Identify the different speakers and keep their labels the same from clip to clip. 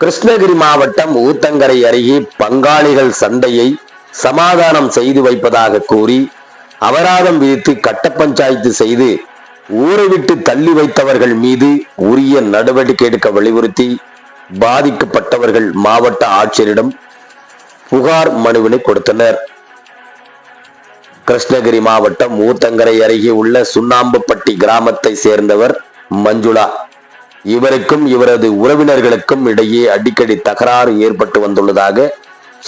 Speaker 1: கிருஷ்ணகிரி மாவட்டம் ஊத்தங்கரை அருகே பங்காளிகள் சண்டையை சமாதானம் செய்து வைப்பதாக கூறி அபராதம் விதித்து கட்ட பஞ்சாயத்து செய்து ஊரை விட்டு தள்ளி வைத்தவர்கள் மீது உரிய நடவடிக்கை எடுக்க வலியுறுத்தி பாதிக்கப்பட்டவர்கள் மாவட்ட ஆட்சியரிடம் புகார் மனுவினை கொடுத்தனர். கிருஷ்ணகிரி மாவட்டம் ஊத்தங்கரை அருகே உள்ள சுண்ணாம்புப்பட்டி கிராமத்தை சேர்ந்தவர் மஞ்சுளா. இவருக்கும் இவரது உறவினர்களுக்கும் இடையே அடிக்கடி தகராறு ஏற்பட்டு வந்துள்ளதாக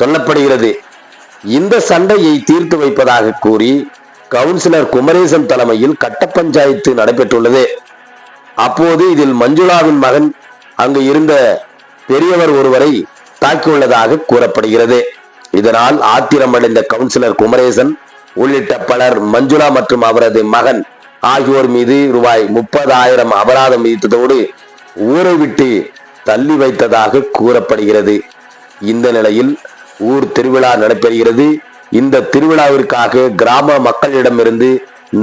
Speaker 1: சொல்லப்படுகிறது. இந்த சண்டையை தீர்த்து வைப்பதாக கூறி கவுன்சிலர் குமரேசன் தலைமையில் கட்ட பஞ்சாயத்து நடைபெற்றுள்ளது. அப்போது இதில் மஞ்சுளாவின் மகன் அங்கு இருந்த பெரியவர் ஒருவரை தாக்கியுள்ளதாக கூறப்படுகிறது. இதனால் ஆத்திரமடைந்த கவுன்சிலர் குமரேசன் உள்ளிட்ட பலர் மஞ்சுளா மற்றும் அவரது மகன் ஆகியோர் மீது ரூபாய் முப்பதாயிரம் அபராதம் விதித்ததோடு ஊரை விட்டு தள்ளி வைத்ததாக கூறப்படுகிறது. இந்த நிலையில் ஊர் திருவிழா நடைபெறுகிறது. இந்த திருவிழாவிற்காக கிராம மக்களிடமிருந்து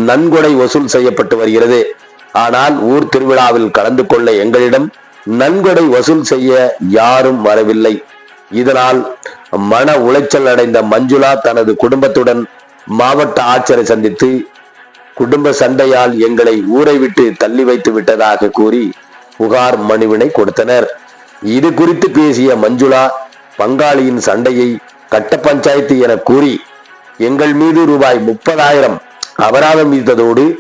Speaker 1: நன்கொடை வசூல் செய்யப்பட்டு வருகிறது. ஆனால் ஊர் திருவிழாவில் கலந்து கொள்ள எங்களிடம் நன்கொடை வசூல் செய்ய யாரும் வரவில்லை. இதனால் மன உளைச்சல் அடைந்த மஞ்சுளா தனது குடும்பத்துடன் மாவட்ட ஆட்சியரை சந்தித்து குடும்ப சண்டையால் எங்களை ஊரை விட்டு தள்ளி வைத்து விட்டதாக கூறி புகார் மனுவினை கொடுத்தனர். இது குறித்து பேசிய மஞ்சுளா பங்காளியின் சண்டையை கட்ட பஞ்சாயத்து என கூறி எங்கள் மீது ரூபாய் முப்பதாயிரம் அபராதம் விதித்ததோடு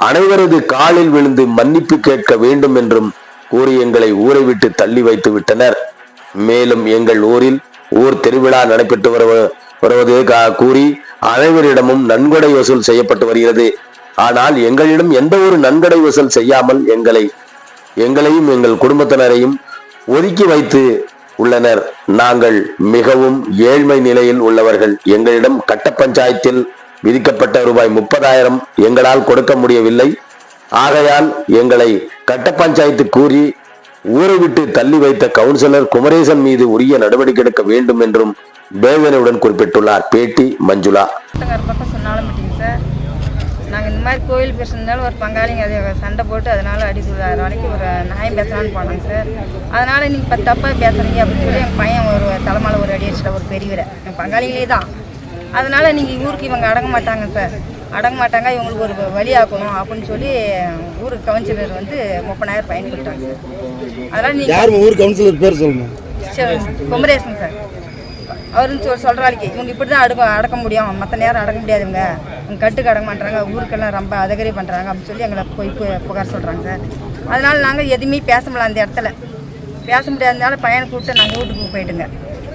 Speaker 1: அனைவரது காலில் விழுந்து மன்னிப்பு கேட்க வேண்டும் என்றும் கூறி எங்களை ஊரை விட்டு தள்ளி வைத்து விட்டனர். மேலும் எங்கள் ஊரில் ஊர் திருவிழா நடைபெற்று வருவ- வருவது கூறி அனைவரிடமும் நன்கொடை வசூல் செய்யப்பட்டு வருகிறது. ஆனால் எங்களிடம் எந்த ஒரு நன்கொடை வசூல் செய்யாமல் எங்களை எங்களையும் எங்கள் குடும்பத்தினரையும் ஒதுக்கி வைத்து உள்ளனர். நாங்கள் மிகவும் ஏழ்மை நிலையில் உள்ளவர்கள். எங்களிடம் கட்ட பஞ்சாயத்தில் விதிக்கப்பட்ட ரூபாய் முப்பதாயிரம் எங்களால் கொடுக்க முடியவில்லை. ஆகையால் எங்களை கட்ட பஞ்சாயத்து கூறி ஊரை விட்டு தள்ளி வைத்த கவுன்சிலர் குமரேசன் மீது உரிய நடவடிக்கை எடுக்க வேண்டும் என்றும் வேதனையுடன் குறிப்பிட்டுள்ளார் பேட்டி மஞ்சுளா.
Speaker 2: பக்கம் சொன்னாலும் மாட்டீங்க சார். நாங்கள் இந்த மாதிரி கோயில் பேசுனதால ஒரு பங்காளிங்க அதை சண்டை போட்டு அதனால அடி ஒரு நாளைக்கு ஒரு நியாயம் பேசலான்னு போனாங்க சார். அதனால நீங்கள் இப்போ தப்பாக பேசுறீங்க அப்படின்னு சொல்லி எங்கள் பையன் ஒரு தலைமையில் ஒரு அடி அடிச்சிட்ட ஒரு பெரியவரை எங்கள் பங்காளிகளே தான். அதனால நீங்கள் ஊருக்கு இவங்க அடங்க மாட்டாங்க சார். அடங்க மாட்டாங்க இவங்களுக்கு ஒரு வழி ஆக்கணும் அப்படின்னு சொல்லி ஊருக்கு கவுன்சிலர் வந்து முப்பதாயிரம் பயன் கொடுத்தாங்க சார். அதனால் நீங்கள்
Speaker 3: யார் ஊர் கவுன்சிலர் பேர் சொல்லணும்
Speaker 2: குமரேசன் சார். அவருன்னு சொல் சொல்கிறாளிக்கு இவங்க இப்படி தான் அடக்க அடக்க முடியும். மற்ற நேரம் அடக்க முடியாதுங்க இவங்க. கட்டுக்கு அடக்க மாட்டாங்க ஊருக்கெல்லாம் ரொம்ப அதகரி பண்ணுறாங்க அப்படின்னு சொல்லி எங்களை போய் புகார் சொல்கிறாங்க சார். அதனால் நாங்கள் எதுவுமே பேச முடியல அந்த இடத்துல. பேச முடியாதனால பையனை கூப்பிட்டு நாங்கள் வீட்டுக்கு போயிட்டுங்க.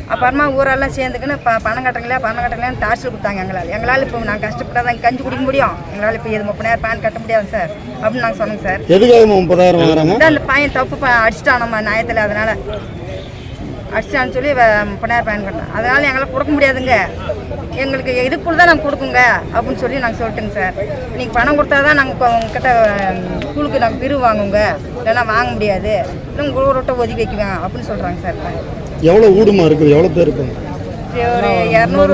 Speaker 2: அப்புறமா ஊரெல்லாம் சேர்ந்துக்கின்னு ப பணம் கட்டுறீங்களா பணம் கட்டுறீங்களா டார்ச்சர் கொடுத்தாங்க எங்களால். எங்களால் இப்போ நாங்கள் கஷ்டப்பட்டா தான் கஞ்சி குடிக்க முடியும். எங்களால் இப்போ இது முப்பது நேரம் பேன் கட்ட முடியாது சார். அப்படின்னு நாங்கள் சொன்னோங்க சார்.
Speaker 3: எதுக்காக முப்பதாயிரம்
Speaker 2: அந்த பையன் தப்பு ப- அடிச்சிட்டான் நம்ம நியாயத்தில் அதனால் அடிச்சிட்டான்னு சொல்லி முப்பதாயிரம் பயன் பண்ணோம் அதனால் எங்களால் கொடுக்க முடியாதுங்க. எங்களுக்கு இதுக்குள்ள தான் நாங்கள் கொடுக்குங்க அப்படின்னு சொல்லி நாங்கள் சொல்லிட்டுங்க சார். நீங்கள் பணம் கொடுத்தா தான் நாங்கள் உங்ககிட்ட ஸ்கூலுக்கு நாங்கள் பிரிவு வாங்குங்க இல்லைன்னா வாங்க முடியாது. இல்லை உங்கள் ஊரோட்ட ஒதுக்கி வைக்குவேன் அப்படின்னு சொல்கிறாங்க சார்.
Speaker 3: எவ்வளோ ஊடுமா இருக்குது? எவ்வளோ பேர் இருக்காங்க?
Speaker 2: ஒரு இரநூறு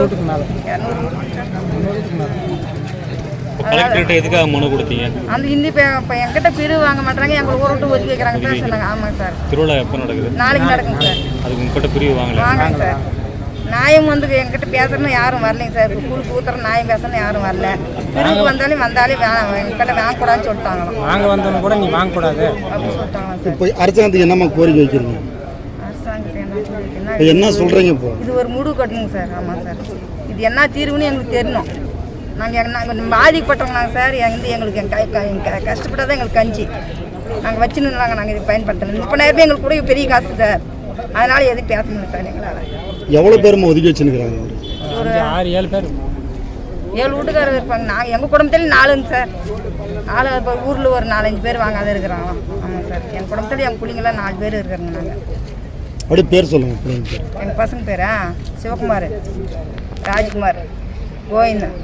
Speaker 2: இரநூறு.
Speaker 4: கலெக்டர்கிட்ட எதுக்காக மனு கொடுத்தீங்க?
Speaker 2: அந்த ஹிந்தி என்கிட்ட பிரிவு வாங்க மாட்டாங்க எங்களை ஊரோட்ட ஒதுக்கி வைக்கிறாங்க சார் சொன்னாங்க. ஆமாங்க சார்.
Speaker 4: திருவிழா எப்போ நடக்குது?
Speaker 2: நாளைக்கு நடக்குங்க சார்.
Speaker 4: அதுக்கு உங்ககிட்ட பிரிவு வாங்கல
Speaker 2: வாங்க சார். நியாயம் வந்து என்கிட்ட பேசுறதுன்னு யாரும் வரலைங்க சார். கூழுக்கு ஊத்துற நியாயம் பேசணும்னு யாரும் வரல. பிரிவுக்கு வந்தாலும் வந்தாலே வே என்கிட்ட வாங்கக்கூடாதுன்னு சொல்லிட்டாங்களாம்.
Speaker 5: வாங்க வந்தவங்க கூட நீ வாங்கக்கூடாது.
Speaker 2: அப்படின்னு சொல்லிட்டாங்களாம் சார்.
Speaker 3: இப்போ அரசாங்கத்துக்கு என்னம்மா கோரிக்கை வைக்கிறீங்க?
Speaker 2: என்ன
Speaker 3: சொல்கிறீங்க இப்போ
Speaker 2: இது ஒரு முடிவு கட்டணுங்க சார். ஆமாம் சார். இது என்ன தீர்வுன்னு எங்களுக்கு தெரியணும். நாங்கள் நாங்கள் பாதிக்கப்பட்டவங்க நாங்கள் சார். எங்க எங்களுக்கு எங்க க- க- எங்க கஷ்டப்பட்டா தான் எங்களுக்கு கஞ்சி. நாங்கள் வச்சுன்னு நாங்கள் நாங்கள் இது பயன்படுத்தணும் இப்போ நேரமே எங்களுக்கு கூட பெரிய காசு சார். அதனால எதுவும் பேச முடியல சார் எங்களால்.
Speaker 3: எவ்வளோ பேருமா ஒதுக்கி வச்சுருக்கிறாங்க?
Speaker 2: ஒரு
Speaker 5: ஆறு ஏழு பேர்.
Speaker 2: ஏழு வீட்டுக்காரர் இருப்பாங்க. நான் எங்கள் குடும்பத்தில் நாலுங்க சார். நாலு இப்போ ஊரில் ஒரு நாலஞ்சு பேர் வாங்காத இருக்கிறாங்க. ஆமாம் சார். எங்கள் குடும்பத்தில் எங்கள் பிள்ளைங்களாம் நாலு பேர் இருக்கிறாங்க நாங்கள்
Speaker 3: அப்படியே பேர் சொல்லுங்கள்
Speaker 2: எங்கள் பசங்க பேரா? சிவகுமார். ராஜ்குமார். கோவிந்தன்.